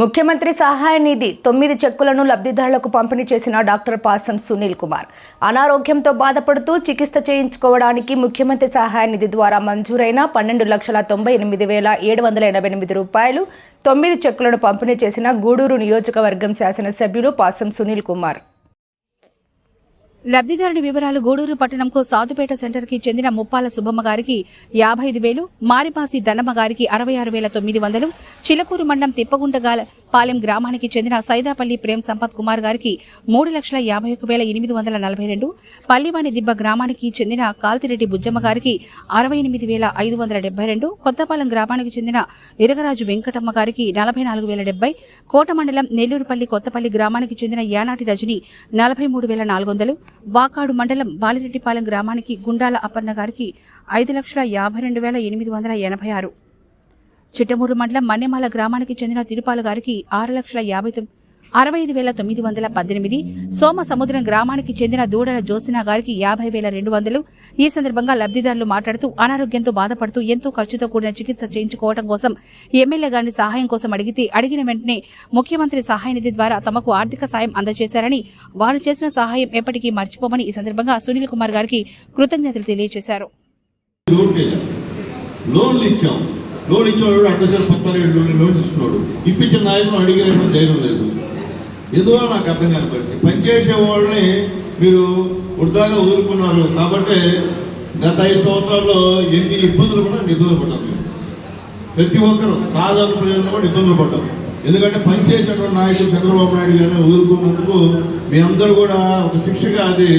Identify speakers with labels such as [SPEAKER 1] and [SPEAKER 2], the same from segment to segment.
[SPEAKER 1] ముఖ్యమంత్రి సహాయ నిధి తొమ్మిది చెక్కులను లబ్ధిదారులకు పంపిణీ చేసిన డాక్టర్ పాసం సునీల్ కుమార్. అనారోగ్యంతో బాధపడుతూ చికిత్స చేయించుకోవడానికి ముఖ్యమంత్రి సహాయ నిధి ద్వారా మంజూరైన పన్నెండు లక్షల తొంభై ఎనిమిది వేల ఏడు వందల ఎనభై ఎనిమిది రూపాయలు తొమ్మిది చెక్కులను పంపిణీ చేసిన గూడూరు నియోజకవర్గం శాసనసభ్యులు పాసం సునీల్ కుమార్.
[SPEAKER 2] లబ్ధిదారుని వివరాలు గూడూరు పట్టణంకు సాధుపేట సెంటర్కి చెందిన ముప్పాల సుబ్బమ్మ గారికి యాభై ఐదు వేలు మారిపాసి దన్నమ్మ గారికి అరవై ఆరు వేల తొమ్మిది వందలు చిలకూరు మండలం తిప్పగుంటగాల పాలెం గ్రామానికి చెందిన సైదాపల్లి ప్రేమ్ సంపత్ కుమార్ గారికి మూడు లక్షల యాభై ఒక వేల ఎనిమిది వందల నలభై రెండు పల్లివాణి దిబ్బ గ్రామానికి చెందిన కాల్తిరెడ్డి బుజ్జమ్మ గారికి అరవై ఎనిమిది వేల ఐదు వందల డెబ్బై రెండు కొత్తపాలెం గ్రామానికి చెందిన ఇరగరాజు వెంకటమ్మ గారికి నలభై నాలుగు వేల డెబ్బై కోట మండలం నెల్లూరుపల్లి కొత్తపల్లి గ్రామానికి చెందిన యానాటి రజని నలభై మూడు వేల నాలుగు వందలు వాకాడు మండలం బాలిరెడ్డిపాలెం గ్రామానికి గుండాల అప్పన్న గారికి ఐదు లక్షల యాభై రెండు వేల ఎనిమిది వందల ఎనభై ఆరు. చిట్టమూరు మండలం మన్నెమాల గ్రామానికి చెందిన తిరుపాల గారికి ఆరు లక్షల యాభై తొమ్మిది అరవై ఐదు వేల తొమ్మిది వందల పద్దెనిమిది సోమ సముద్రం గ్రామానికి చెందిన దూడల జోసినా గారికి యాభై వేల రెండు వందలు ఈ సందర్భంగా లబ్ధిదారులు మాట్లాడుతూ అనారోగ్యంతో బాధపడుతూ ఎంతో ఖర్చుతో కూడిన చికిత్స చేయించుకోవడం కోసం ఎమ్మెల్యే గారిని సహాయం కోసం అడిగితే అడిగిన వెంటనే ముఖ్యమంత్రి సహాయ నిధి ద్వారా తమకు ఆర్థిక సాయం అందజేశారని వారు చేసిన సహాయం ఎప్పటికీ మర్చిపోమని ఈ సందర్భంగా సునీల్ కుమార్ గారికి కృతజ్ఞతలు తెలియజేశారు.
[SPEAKER 3] లోన్ లోన్లు ఇచ్చాం. లోన్ ఇచ్చేవాడు లోన్ తీసుకున్నాడు. ఇప్పించిన నాయకులు అడిగేటువంటి ధైర్యం లేదు. ఎందువల్ల నాకు అర్థం కాని పరిస్థితి. పనిచేసే వాళ్ళని మీరు వృధాగా ఊరుకున్నారు. కాబట్టి గత ఐదు సంవత్సరాల్లో ఎన్ని ఇబ్బందులు కూడా ఇబ్బందులు పడ్డాం ప్రతి ఒక్కరూ సాధారణ ప్రజలు కూడా ఇబ్బందులు పడ్డాం. ఎందుకంటే పనిచేసేటువంటి నాయకుడు చంద్రబాబు నాయుడు గారిని వదులుకున్నందుకు మేమందరూ కూడా ఒక శిక్షగా అది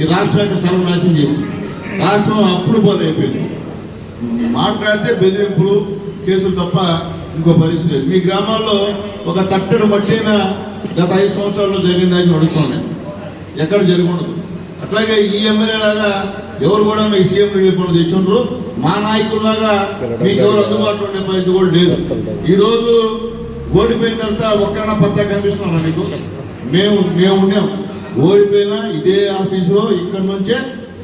[SPEAKER 3] ఈ రాష్ట్రాన్ని సర్వనాశం చేసింది. రాష్ట్రం అప్పుడు పోలైపోయింది మాట్లాడితే బెదిరింపులు కేసులు తప్ప ఇంకో పరిస్థితి లేదు. మీ గ్రామాల్లో ఒక తట్టడు మట్టిన గత ఐదు సంవత్సరాల్లో జరిగిందని అడుగుతున్నాను ఎక్కడ జరగకూడదు. అట్లాగే ఈ ఎమ్మెల్యే లాగా ఎవరు కూడా మీకు సీఎం రిలీఫ్ ఫండ్ తెచ్చుండ్రు. మా నాయకుల్లాగా మీకు ఎవరు అందుబాటులో ఉండే పరిస్థితి కూడా లేదు. ఈరోజు ఓడిపోయిన తర్వాత ఒక్కరైనా పత్తా కనిపిస్తున్నారా మీకు? మేము మేము ఉన్నాం. ఓడిపోయినా ఇదే ఆఫీసులో ఇక్కడి నుంచే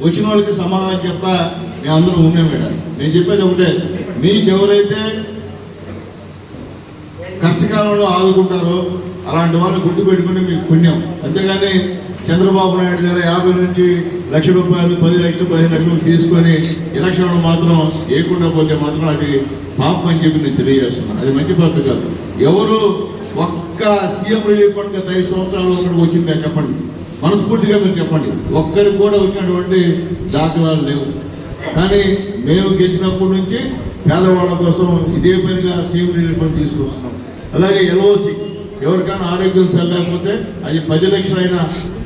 [SPEAKER 3] వచ్చిన వాళ్ళకి సమాధానం చెప్తా మేము అందరం ఉన్నాం మేడం నేను చెప్పేది ఒకటే మీకు ఎవరైతే కష్టకాలంలో ఆదుకుంటారో అలాంటి వాళ్ళని గుర్తుపెట్టుకుని మీకు పుణ్యం. అంతేగాని చంద్రబాబు నాయుడు గారు యాభై నుంచి లక్ష రూపాయలు పది లక్షలు పదిహేను లక్షలు తీసుకొని ఎలక్షన్లు మాత్రం వేయకుండా పోతే మాత్రం అది పాపం అని చెప్పి నేను తెలియజేస్తున్నాను. అది మంచి పద్ధతి కాదు. ఎవరు ఒక్క సీఎం రిలీఫ్ ఫండ్ గత ఐదు సంవత్సరాలు ఒకటి వచ్చిందా చెప్పండి. మనస్ఫూర్తిగా మీరు చెప్పండి. ఒక్కరికి కూడా వచ్చినటువంటి దాఖలాలు లేవు. కానీ మేము గెలిచినప్పటి నుంచి పేదవాళ్ళ కోసం ఇదే పనిగా సీఎం రిలీఫ్ ఫండ్ తీసుకొస్తున్నాం. అలాగే ఎల్ఓసి ఎవరికైనా ఆరోగ్యం సరిలేకపోతే అది పది లక్షలైనా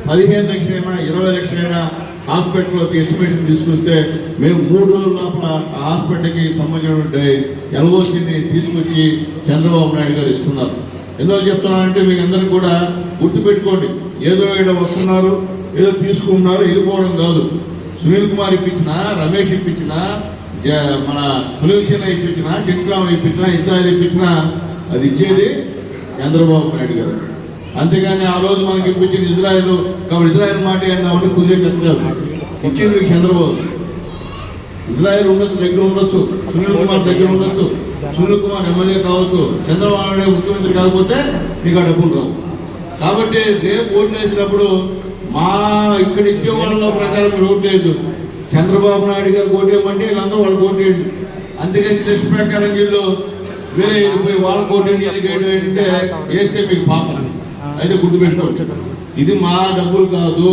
[SPEAKER 3] పదిహేను లక్షలైనా ఇరవై లక్షలైనా హాస్పిటల్లోకి ఎస్టిమేషన్ తీసుకొస్తే మేము మూడు రోజుల లోపల ఆ హాస్పిటల్కి సంబంధించినటువంటి ఎల్ఓసిని తీసుకొచ్చి చంద్రబాబు నాయుడు గారు ఇస్తున్నారు. ఎందుకు చెప్తున్నానంటే మీకు అందరికీ కూడా గుర్తుపెట్టుకోండి. ఏదో ఇక్కడ వస్తున్నారు ఏదో తీసుకుంటున్నారు వెళ్ళిపోవడం కాదు. సునీల్ కుమార్ ఇప్పించిన రమేష్ ఇప్పించిన జ- మన పులివిషణ ఇప్పించిన చిత్రరామ ఇప్పించిన ఇస్రాయల్ ఇప్పించిన అది ఇచ్చేది చంద్రబాబు నాయుడు గారు. అంతేగాని ఆ రోజు మనకి ఇప్పించింది ఇజ్రాయెల్. కాబట్టి ఇజ్రాయెల్ మాట ఏందామంటే కుదిరే కథ ఇచ్చింది మీకు చంద్రబాబు. ఇజ్రాయెల్ ఉండొచ్చు దగ్గర ఉండొచ్చు. సునీల్ కుమార్ దగ్గర ఉండొచ్చు. సునీల్ కుమార్ ఎమ్మెల్యే కావచ్చు. చంద్రబాబు నాయుడు ముఖ్యమంత్రి కాకపోతే మీకు ఆ డబ్బులు రావు. కాబట్టి రేపు ఓటు వేసినప్పుడు మా ఇక్కడ ఇచ్చే వాళ్ళ ప్రకారం మీరు ఓటు వేయద్దు. చంద్రబాబు నాయుడు గారు ఓటు వేయమంటే వీళ్ళందరూ వాళ్ళు ఓటు వేయండి. అందుకని లిస్ట్ ప్రకారం వీళ్ళు వేరే పోయి వాళ్ళ ఓటు వీళ్ళకి అంటే వేస్తే మీకు పాపం అయితే గుర్తుపెట్టుకోవచ్చు ఇది మా డబ్బులు కాదు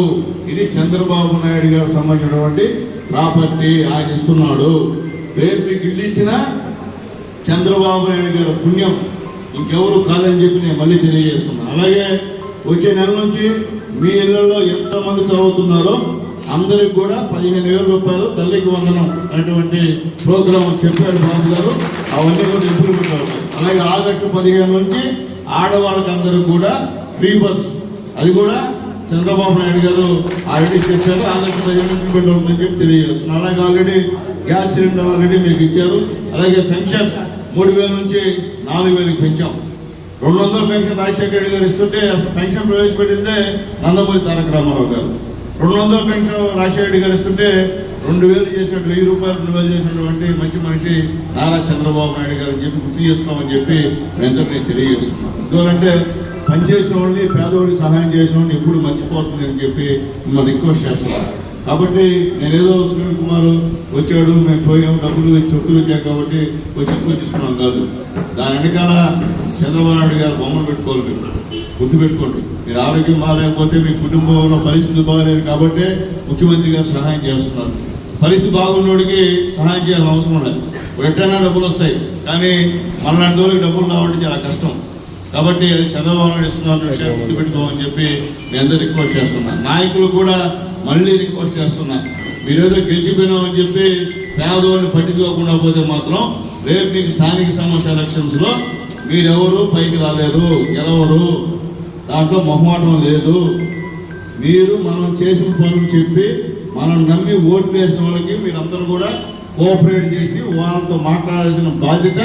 [SPEAKER 3] ఇది చంద్రబాబు నాయుడు గారు సంబంధించినటువంటి ప్రాపర్టీ ఆయన ఇస్తున్నాడు. రేపు మీకు ఇల్లు చంద్రబాబు నాయుడు గారి పుణ్యం ఇంకెవరు కాదని చెప్పి నేను మళ్ళీ తెలియజేస్తున్నాను అలాగే వచ్చే నెల నుంచి మీ ఇళ్ళలో ఎంతమంది చదువుతున్నారో అందరికి కూడా పదిహేను వేల రూపాయలు తల్లికి వందనం అనేటువంటి ప్రోగ్రాం చెప్పారు బాబు గారు. అవన్నీ కూడా ఇంప్రూవ్మెంట్ అవుతాయి అలాగే ఆగస్టు పదిహేను నుంచి ఆడవాళ్ళకి అందరూ కూడా ఫ్రీ బస్. అది కూడా చంద్రబాబు నాయుడు గారు ఆల్రెడీ చెప్పారు. ఆగస్టు పదిహేను ఇంప్లిమెంట్ అవుతుందని చెప్పి తెలియజేస్తున్నాను అలాగే ఆల్రెడీ గ్యాస్ సిలిండర్ ఆల్రెడీ మీకు ఇచ్చారు. అలాగే పెన్షన్ మూడు వేల నుంచి నాలుగు వేలకు పెంచాం. రెండు వందల పెన్షన్ రాజశేఖర రెడ్డి గారు ఇస్తుంటే పెన్షన్ ప్రవేశపెట్టిందే నందమూరి తారక రామారావు గారు. రెండు వందల పెన్షన్ రాజశేఖర గారు ఇస్తుంటే రెండు వేలు చేసినట్టు వెయ్యి రూపాయలు రెండు వేలు చేసినటువంటి మంచి మనిషి నారా చంద్రబాబు నాయుడు గారు అని చెప్పి గుర్తు చేసుకోమని చెప్పి మేందరూ నేను తెలియజేస్తున్నాను ఎందుకంటే పనిచేసిన వాళ్ళని పేదవాడికి సహాయం చేసిన ఎప్పుడు మర్చిపోతుంది అని చెప్పి మిమ్మల్ని రిక్వెస్ట్ చేస్తున్నాను కాబట్టి నేనేదో సునీల్ కుమార్ వచ్చాడు మేము పోయాం డబ్బులు చుట్టూ వచ్చాయి కాబట్టి వచ్చి ఎక్కువ తీసుకున్నాం కాదు. దాని వెనకాల చంద్రబాబు నాయుడు గారు బొమ్మలు పెట్టుకోవాలి గుర్తుపెట్టుకోండి. మీరు ఆరోగ్యం బాగాలేకపోతే మీ కుటుంబంలో పరిస్థితి బాగాలేదు కాబట్టి ముఖ్యమంత్రి గారు సహాయం చేస్తున్నారు. పరిస్థితి బాగున్నోడికి సహాయం చేయాల్సిన అవసరం లేదు. ఎట్టైనా డబ్బులు వస్తాయి. కానీ మనలాంటి వాళ్ళకి డబ్బులు రావడం చాలా కష్టం. కాబట్టి అది చంద్రబాబు ఇస్తున్నారు విషయం గుర్తుపెట్టుకోమని చెప్పి నేను అందరూ రిక్వెస్ట్ చేస్తున్నా. నాయకులు కూడా మళ్ళీ రిక్వెస్ట్ చేస్తున్నా. మీరేదో గెలిచిపోయినామని చెప్పి పేదవాళ్ళని పట్టించుకోకుండా పోతే మాత్రం రేపు మీకు స్థానిక సమస్య ఎలక్షన్స్లో మీరెవరు పైకి రాలేరు గెలవరు దాంట్లో మొహమాటం లేదు. మీరు మనం చేసిన పనులు చెప్పి మనం నమ్మి ఓట్లు వేసిన వాళ్ళకి మీరందరూ కూడా కోఆపరేట్ చేసి వాళ్ళతో మాట్లాడాల్సిన బాధ్యత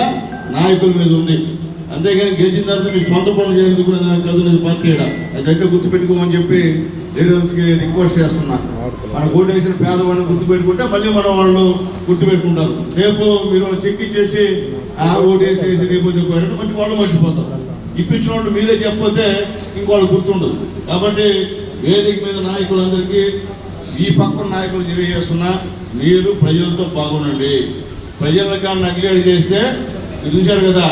[SPEAKER 3] నాయకుల మీద ఉంది. అంతేగాని గెలిచిన తర్వాత మీ సొంత పనులు చేసుకునే కాదు నేను పార్టీ అదైతే గుర్తుపెట్టుకోమని చెప్పి లీడర్స్కి రిక్వెస్ట్ చేస్తున్నా. మన ఓటు వేసిన పేదవాడిని గుర్తుపెట్టుకుంటే మళ్ళీ మన వాళ్ళు గుర్తుపెట్టుకుంటారు. రేపు మీరు వాళ్ళు చెక్ ఇచ్చేసి ఆ ఓటు వేసేసి రేపు పోయారంటే మళ్ళీ వాళ్ళు మర్చిపోతారు. ఇప్పించిన వాళ్ళు మీరే చెప్పకపోతే ఇంకోళ్ళు గుర్తుండదు. కాబట్టి వేదిక మీద నాయకులందరికీ ఈ పక్కన నాయకులు తెలియజేస్తున్నా మీరు ప్రజలతో బాగుండండి. ప్రజల కానీ నగ్లేడు చేస్తే చూశారు కదా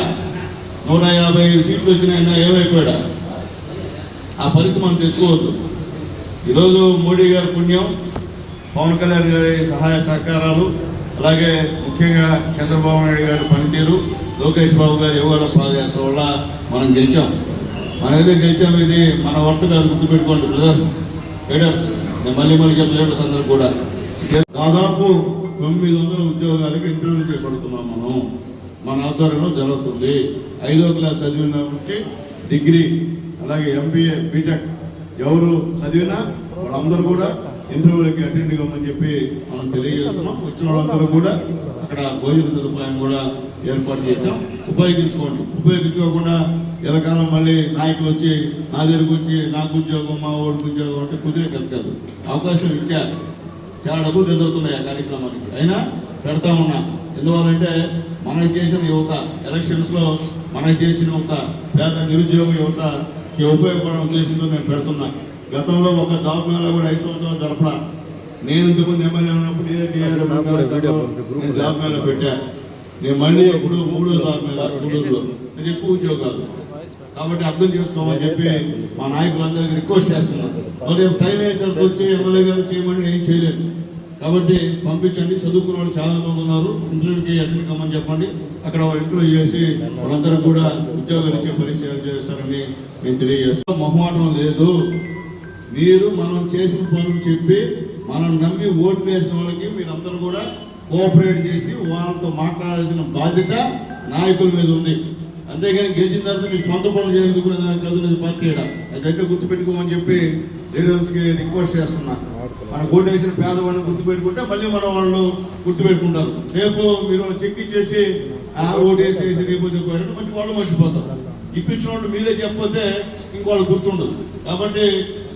[SPEAKER 3] నూట యాభై ఐదు సీట్లు వచ్చినాయన్నా ఏమైపోయాడా ఆ పరిస్థితి మనం తెచ్చుకోవద్దు. ఈరోజు మోడీ గారి పుణ్యం పవన్ కళ్యాణ్ గారి సహాయ సహకారాలు అలాగే ముఖ్యంగా చంద్రబాబు నాయుడు గారి పనితీరు లోకేష్ బాబు గారి యువగల పాదయాత్ర వల్ల మనం గెలిచాం. మనం ఏదో గెలిచాం ఇది మన వర్త కాదు గుర్తుపెట్టుకోండి బ్రదర్స్ లీడర్స్ నేను మళ్ళీ మళ్ళీ చెప్పిన లీడర్స్ అందరూ కూడా. దాదాపు తొమ్మిది వందల ఉద్యోగాలకు ఇంటర్వ్యూ చేపడుతున్నాం మనం. మన ఆధ్వర్యంలో జరుగుతుంది. ఐదో క్లాస్ చదివిన నుంచి డిగ్రీ అలాగే ఎంబీఏ బీటెక్ ఎవరు చదివినా వాళ్ళందరూ కూడా ఇంటర్వ్యూలకి అటెండ్ కమ్మని చెప్పి మనం తెలియజేస్తున్నాం. వచ్చిన వాళ్ళందరూ కూడా అక్కడ భోజన సదుపాయం కూడా ఏర్పాటు చేశాం. ఉపయోగించుకోండి. ఉపయోగించుకోకుండా ఎలాకాలం మళ్ళీ నాయకులు వచ్చి నా దగ్గరకు వచ్చి నాకు ఉద్యోగం మా ఓడికి ఉద్యోగం అంటే కుదిరే కదా కాదు. అవకాశం ఇచ్చారు. చాలా డబ్బులు ఎదురుతున్నాయి ఆ కార్యక్రమానికి. అయినా పెడతా ఉన్నా. ఎందువల్లంటే మనకు చేసిన యువత ఎలక్షన్స్లో మనకు చేసిన యువత పేద నిరుద్యోగ యువత ఈ ఉపయోగపడే ఉద్దేశంతో నేను పెడుతున్నా. గతంలో ఒక జాబ్ మేళ కూడా ఐదు సంవత్సరాలు జరపడా నేను ఇంతకుముందు ఎమ్మెల్యే ఉన్నప్పుడు నేను జాబ్ మేళ పెట్టా. నేను మళ్ళీ ఇప్పుడు మూడో జాబ్ మేళ మూడోలో ఇది ఎక్కువ ఉద్యోగాలు. కాబట్టి అర్థం చేసుకోమని చెప్పి మా నాయకులందరికీ రిక్వెస్ట్ చేస్తున్నాను మరి టైం తర్వాత వచ్చి ఎమ్మెల్యే గారు చేయమని ఏం చేయలేదు. కాబట్టి పంపించండి చదువుకున్న వాళ్ళు చాలా మంది ఉన్నారు. ఇంటర్వ్యూకి అటెండ్ కమ్మని చెప్పండి. అక్కడ ఇంటర్వ్యూ చేసి వాళ్ళందరూ కూడా ఉద్యోగాలు ఇచ్చే పరిస్థితి చేస్తారని నేను తెలియజేస్తాను మొహమాటం లేదు. మీరు మనం చేసిన పనులు చెప్పి మనం నమ్మి ఓట్లు వేసిన వాళ్ళకి మీరందరూ కూడా కోఆపరేట్ చేసి వాళ్ళతో మాట్లాడాల్సిన బాధ్యత నాయకుల మీద ఉంది. అంతేగాని గెలిచిన తర్వాత మీ సొంత పనులు చేసుకునే కాదు పార్టీ అదైతే గుర్తుపెట్టుకోమని చెప్పి లీడర్స్కి రిక్వెస్ట్ చేస్తున్నా. మన ఓటు వేసిన పేదవాడిని గుర్తుపెట్టుకుంటే మళ్ళీ మన వాళ్ళు గుర్తుపెట్టుకుంటారు. రేపు మీరు చెక్ ఇచ్చేసి ఆ ఓటు వేసేసి రేపు మళ్ళీ వాళ్ళు మర్చిపోతారు. ఇప్పించిన వాళ్ళు మీరే చెప్పకపోతే ఇంకోళ్ళు గుర్తుండదు. కాబట్టి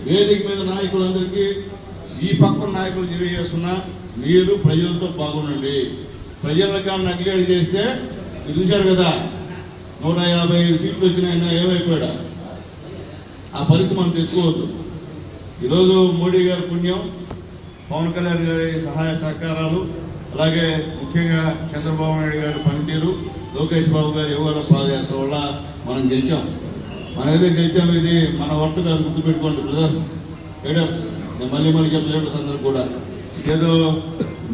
[SPEAKER 3] వేదిక మీద నాయకులందరికీ ఈ పక్కన నాయకులు తెలియజేస్తున్నా మీరు ప్రజలతో బాగుండండి. ప్రజలకు కానీ నగ్లేడు చేస్తే మీరు చూశారు కదా నూట యాభై ఐదు సీట్లు వచ్చినాయన్నా ఏమైపోయాడా? ఆ పరిస్థితి మనం తెచ్చుకోవద్దు. ఈరోజు మోడీ గారి పుణ్యం పవన్ కళ్యాణ్ గారి సహాయ సహకారాలు అలాగే ముఖ్యంగా చంద్రబాబు నాయుడు గారి పనితీరు లోకేష్ బాబు గారి యువగల పాదయాత్ర వల్ల మనం గెలిచాం. మనం ఏదో ఇది మన వర్క్ కాదు గుర్తుపెట్టుకోండి బ్రదర్స్ లీడర్స్ నేను మళ్ళీ మళ్ళీ చెప్పిన లీడర్స్ అందరూ కూడా. ఏదో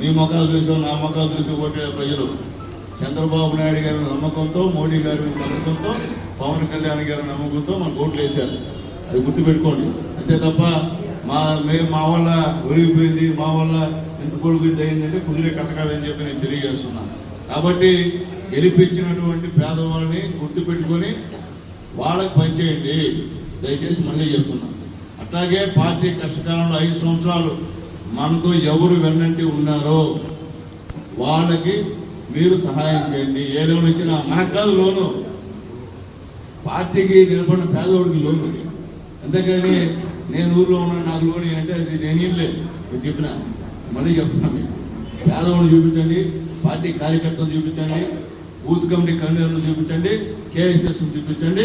[SPEAKER 3] మీ ముఖాలు చూసో నా ముఖాలు చూసి ఓటే ప్రజలు. చంద్రబాబు నాయుడు గారి నమ్మకంతో మోడీ గారి నమ్మకంతో పవన్ కళ్యాణ్ గారి నమ్మకంతో మన ఓట్లు వేశారు. అది గుర్తుపెట్టుకోండి. అంతే తప్ప మా మేము మా వల్ల ఒరిగిపోయింది మా వల్ల ఎంత కొడుకు అయిందంటే కుదిరే కథ కాదని చెప్పి నేను తెలియజేస్తున్నాను. కాబట్టి గెలిపించినటువంటి పేదవాళ్ళని గుర్తుపెట్టుకొని వాళ్ళకి పనిచేయండి దయచేసి మళ్ళీ చెప్తున్నాను అట్లాగే పార్టీ కష్టకాలంలో ఐదు సంవత్సరాలు మనతో ఎవరు వెన్నంటి ఉన్నారో వాళ్ళకి మీరు సహాయం చేయండి. ఏ లోన్ ఇచ్చినా నాకు కాదు లోను. పార్టీకి నిలబడిన పేదవాడికి లోను. అంతేకాని నేను ఊర్లో ఉన్నా నాకు లోన్ అంటే అది నేను ఏం లేదు నేను చెప్పిన. మళ్ళీ చెప్తున్నా మీకు. పేదవాళ్ళు చూపించండి పార్టీ కార్యకర్తలు చూపించండి. బూత్ కమిటీ కన్వీనర్ను చూపించండి కేఎస్ఎస్ చూపించండి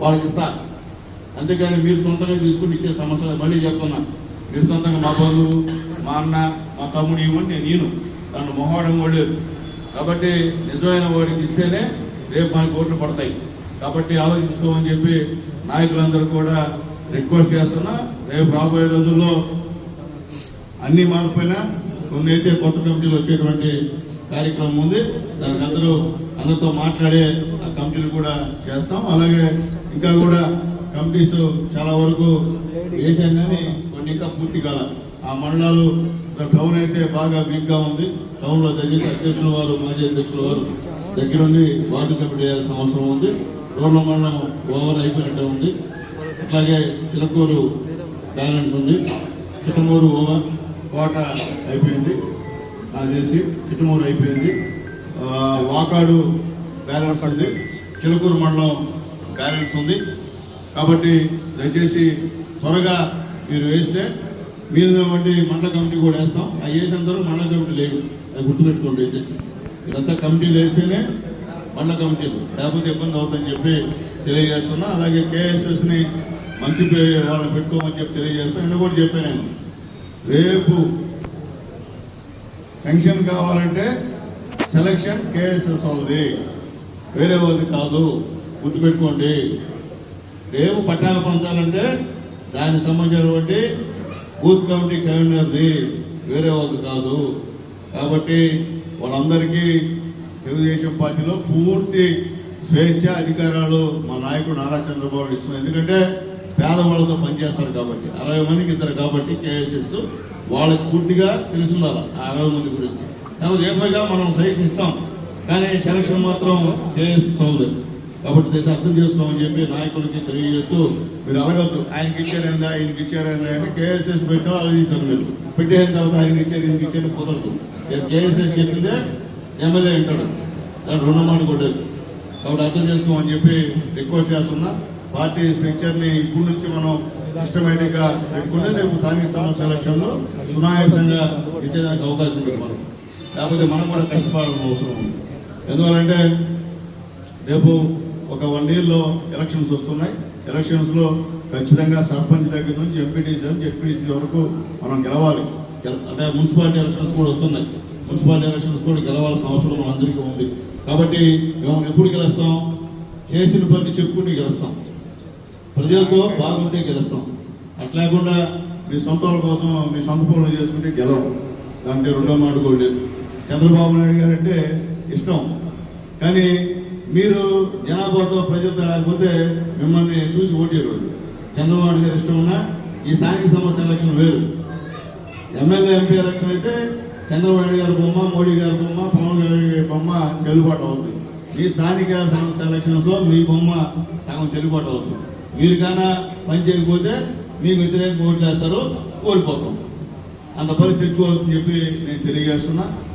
[SPEAKER 3] వాళ్ళకి ఇస్తా. అంతేకాని మీరు సొంతంగా తీసుకుని ఇచ్చే సమస్యలు మళ్ళీ చెప్తున్నా మీరు సొంతంగా మా బంధువు మా అన్న మా తమ్ముడు ఇవ్వండి నేను. ఈను దాంట్లో కూడా లేదు. కాబట్టి నిజమైన వాడికి ఇస్తేనే రేపు మనకు ఓట్లు పడతాయి. కాబట్టి ఆలోచించుకోమని చెప్పి నాయకులందరూ కూడా రిక్వెస్ట్ చేస్తున్నా. రేపు రాబోయే రోజుల్లో అన్ని మారిపోయినా కొన్ని అయితే కొత్త కమిటీలు వచ్చేటువంటి కార్యక్రమం ఉంది. దానికి అందరూ అందరితో మాట్లాడే ఆ కమిటీలు కూడా చేస్తాం. అలాగే ఇంకా కూడా కమిటీస్ చాలా వరకు వేసాం కానీ కొన్ని ఇంకా పూర్తి కాల. ఆ మండలాలు టౌన్ అయితే బాగా వీక్గా ఉంది. టౌన్లో జరిగిన అధ్యక్షుల వారు మాజీ అధ్యక్షుల వారు దగ్గరుండి వార్డు కమిటీ చేయాల్సిన అవసరం ఉంది. రోడ్ల మండలం ఓవర్ అయిపోయినట్టే ఉంది. అట్లాగే చిలకూరు బ్యాలెన్స్ ఉంది. చిట్టమూరు ఓవర్. కోట అయిపోయింది. నాకు తెలిసి చిట్టమూరు అయిపోయింది. వాకాడు బ్యాలెన్స్ ఉంది. చిలుకూరు మండలం బ్యాలెన్స్ ఉంది. కాబట్టి దయచేసి త్వరగా మీరు వేస్తే మీద మండల కమిటీ కూడా వేస్తాం. అది వేసిన తర్వాత మండల కమిటీ లేవు అది గుర్తుపెట్టుకోండి దయచేసి. ఇదంతా కమిటీలు వేస్తేనే మండల కమిటీలు లేకపోతే ఇబ్బంది అవుతుందని చెప్పి తెలియజేస్తున్నా. అలాగే కేఎస్ఎస్ని మంచి వాళ్ళని పెట్టుకోమని చెప్పి తెలియజేస్తాను నిన్న కూడా చెప్పాను నేను. రేపు పెన్షన్ కావాలంటే సెలక్షన్ కేఎస్ఎస్ వాళ్ళది. వేరే వాళ్ళది కాదు. గుర్తుపెట్టుకోండి. రేపు పట్టాలు పంచాలంటే దానికి సంబంధించినటువంటి బూత్ కమిటీ కన్వీనర్ది వేరే వాళ్ళది కాదు. కాబట్టి వాళ్ళందరికీ తెలుగుదేశం పార్టీలో పూర్తి స్వేచ్ఛ అధికారాలు మా నాయకుడు నారా చంద్రబాబు ఇస్తున్నాం ఎందుకంటే పేదవాళ్ళతో పనిచేస్తారు కాబట్టి అరవై మందికి ఇద్దరు కాబట్టి కేఎస్ఎస్ వాళ్ళకి పూర్తిగా తెలుసుండాలి ఆ అరవై మంది గురించి. కాబట్టి రేపుగా మనం సహిస్తాం ఇస్తాం కానీ సెలక్షన్ మాత్రం కేఎస్ఎస్ అవుతుంది. కాబట్టి దీన్ని అర్థం చేసుకోమని చెప్పి నాయకులకి తెలియజేస్తూ మీరు అడగద్దు. ఆయనకి ఇచ్చారేందా ఆయనకి ఇచ్చారేందా అంటే కేఎస్ఎస్ పెట్టాం ఆలోచించారు మీరు. పెట్టేసిన తర్వాత ఆయనకి ఇచ్చారు ఈయనకి ఇచ్చారు కుదరదు. కేఎస్ఎస్ చెప్పిందే ఎమ్మెల్యే అంటాడు దాని రుణమాడు మాట కొట్టేది కాబట్టి అర్థం చేసుకోమని చెప్పి రిక్వెస్ట్ చేస్తున్నా. పార్టీ స్ట్రక్చర్ని ఇప్పటి నుంచి మనం సిస్టమేటిక్గా పెట్టుకుంటే రేపు స్థానిక సంస్థ ఎలక్షన్లో సునాయాసంగా ఇచ్చేదానికి అవకాశం ఉంది మనం లేకపోతే మనం కూడా కష్టపడాల్సిన అవసరం ఉంది. ఎందువల్లంటే రేపు ఒక వన్ ఇయర్లో ఎలక్షన్స్ వస్తున్నాయి. ఎలక్షన్స్లో ఖచ్చితంగా సర్పంచ్ దగ్గర నుంచి ఎంపీటీసీ నుంచి ఎంపీటీసీ వరకు మనం గెలవాలి. అంటే మున్సిపాలిటీ ఎలక్షన్స్ కూడా వస్తున్నాయి. మున్సిపాలిటీ ఎలక్షన్స్ కూడా గెలవాల్సిన అవసరం మనందరికీ ఉంది. కాబట్టి మేము ఎప్పుడు గెలుస్తాం? చేసిన పని చెప్పుకుంటూ గెలుస్తాం. ప్రజలతో బాగుంటే గెలుస్తాం. అట్లాకుండా మీ సొంత కోసం మీ సొంత పనులు చేసుకుంటే గెలవం. దాంట్లో రెండో మాట కూడా లేదు. చంద్రబాబు నాయుడు గారు అంటే ఇష్టం. కానీ మీరు జనాభాతో ప్రజలతో రాకపోతే మిమ్మల్ని చూసి ఓటేరు చంద్రబాబు నాయుడు గారు ఇష్టం ఉన్నా ఈ స్థానిక సమస్య ఎలక్షన్ వేరు. ఎమ్మెల్యే ఎంపీ ఎలక్షన్ అయితే చంద్రబాబు గారి బొమ్మ మోడీ గారి బొమ్మ పవన్ గారి బొమ్మ చెల్లుబాటు అవుతుంది మీ స్థానిక సంస్థ ఎలక్షన్స్లో మీ బొమ్మ సగం చెల్లుబాటు అవుతుంది. మీరు కానీ పని చేయకపోతే మీకు వ్యతిరేకంగా ఓటు చేస్తారు ఓడిపోతాం. అంత పని తెచ్చుకోవాలని చెప్పి నేను తెలియజేస్తున్నా.